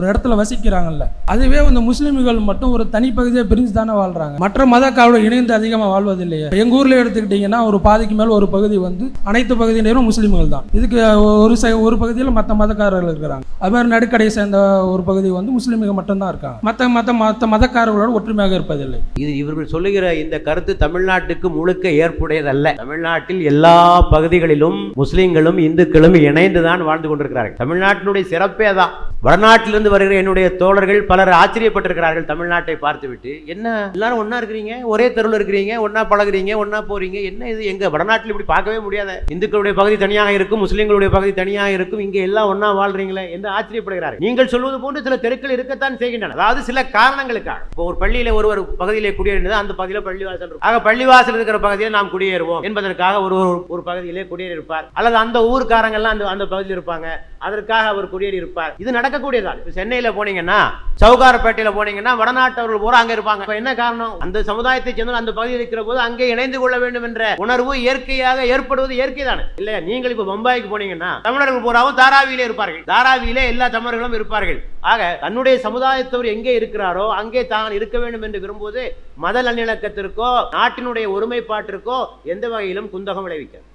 ஒரு இடத்துல வசிக்கிறாங்கல்ல. அதுவே இந்த முஸ்லீம்கள் மட்டும் ஒரு தனிப்பகுதியை பிரிஞ்சு தானே வாழ்றாங்க. மற்ற மதக்காரோட இணைந்து அதிகமாக வாழ்வதில்லையே. எங்க ஊர்ல எடுத்துக்கிட்டீங்கன்னா ஒரு பாதிக்கு மேல ஒரு பகுதி வந்து அனைத்து பகுதியினரும் முஸ்லீம்கள் தான். இதுக்கு ஒரு சை ஒரு பகுதியில் மற்ற மதக்காரர்கள் இருக்கிறாங்க. அது மாதிரி நடுக்கடையை சேர்ந்த ஒரு பகுதி வந்து முஸ்லீம்கள் மட்டும்தான் இருக்காங்க. மற்ற மற்ற மற்ற மதக்காரர்களோட ஒற்றுமையாக இருப்பதில்லை. இது இவர்கள் சொல்லுகிற இந்த கருத்து தமிழ்நாட்டுக்கு முழுக்க ஏற்புடையதல்ல. தமிழ்நாட்டில் எல்லா பகுதிகளிலும் முஸ்லீம்களும் இந்துக்களும் இணைந்துதான் வாழ்ந்து கொண்டிருக்கிறார்கள். தமிழ்நாட்டினுடைய சிறப்பே தான் வடநாட்டிலிருந்து வருகிற என்னுடைய தோழர்கள் பலர் ஆச்சரியப்பட்டிருக்கிறார்கள் தமிழ்நாட்டை பார்த்துவிட்டு. என்ன எல்லாரும் ஒன்றா இருக்கிறீங்க? ஒரே தெருவில் இருக்கிறீங்க ஒன்றா பழகுறீங்க ஒன்றா போறீங்க? என்ன இது? எங்க வடநாட்டில் இப்படி பார்க்கவே முடியாத. இந்துக்களுடைய பகுதி தனியாக இருக்கும் முஸ்லீம்களுடைய பகுதி தனியாக இருக்கும் இங்க எல்லாம் ஒன்றா வாழ்றீங்களே என்று ஆச்சரியப்படுகிறார்கள். நீங்கள் சொல்வது போன்று சில தெருக்கள் இருக்கத்தான் செய்கின்றன. அதாவது சில காரணங்களுக்காக. இப்போ ஒரு பள்ளியில ஒருவர் பகுதியிலே குடியேறினது அந்த பகுதியில் பள்ளிவாசல் இருக்கும். ஆக பள்ளிவாசல் இருக்கிற பகுதியில் நாம் குடியேறுவோம் என்பதற்காக ஒரு ஒரு- ஒரு பகுதியிலே குடியேறி இருப்பார் அல்லது அந்த ஊர்க்காரங்கள்லாம் அந்த அந்த பகுதியில் இருப்பாங்க. அதற்காக அவர் குடியேறி இருப்பார் இது நடக்கக்கூடியதான் இப்போ சென்னையில் போனீங்கன்னா சவுகாரப்பேட்டையில போனீங்கன்னா வடநாட்டவர்கள் பூரா அங்கே இருப்பாங்க. இப்போ என்ன காரணம்? அந்த சமுதாயத்தை சேர்ந்த அந்த பகுதியில் இருக்கிற போது அங்கே இணைந்து கொள்ள வேண்டும் என்ற உணர்வு இயற்கையாக ஏற்படுவது இயற்கை தானே. இல்லையா? நீங்கள் இப்ப பம்பாய்க்கு போனீங்கன்னா தமிழர்கள் பூராவும் தாராவியிலே இருப்பார்கள். தாராவியிலே எல்லா தமிழர்களும் இருப்பார்கள். ஆக தன்னுடைய சமுதாயத்தவர் எங்கே இருக்கிறாரோ அங்கே தான் இருக்க வேண்டும் என்று விரும்புவது மத நல்லிணக்கத்திற்கோ நாட்டினுடைய ஒருமைப்பாட்டிற்கோ எந்த வகையிலும் குந்தகம் விளைவிக்காது.